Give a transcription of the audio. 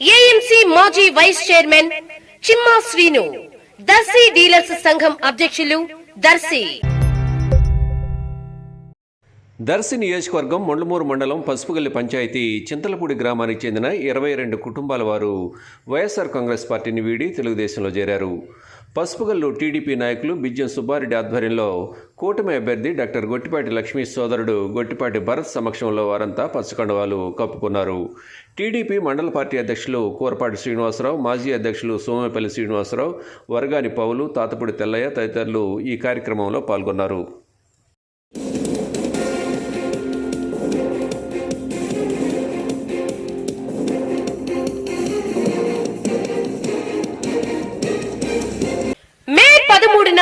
AMC మాజీ vice chairman Chimma Srinu Darsi dealers సంఘం అధ్యక్షులు దర్శి. దర్శి నియోజకవర్గం మొండమూరు మండలం పసుపుగల్లి పంచాయతీ చింతలపూడి గ్రామానికి చెందిన ఇరవై రెండు కుటుంబాల వారు వైఎస్ఆర్ కాంగ్రెస్ పార్టీని వీడి తెలుగుదేశంలో చేరారు. పసుపుగల్లు టీడీపీ నాయకులు బిజ్జం సుబ్బారెడ్డి ఆధ్వర్యంలో కూటమి అభ్యర్థి డాక్టర్ గొట్టిపాటి లక్ష్మీ సోదరుడు గొట్టిపాటి భరత్ సమక్షంలో వారంతా పచ్చకండవాలు కప్పుకున్నారు. టీడీపీ మండల పార్టీ అధ్యక్షులు కూరపాటి శ్రీనివాసరావు మాజీ అధ్యక్షులు సోమపల్లి శ్రీనివాసరావు వరగాని పౌలు తాతపూడి తెల్లయ్య తదితరులు ఈ కార్యక్రమంలో పాల్గొన్నారు.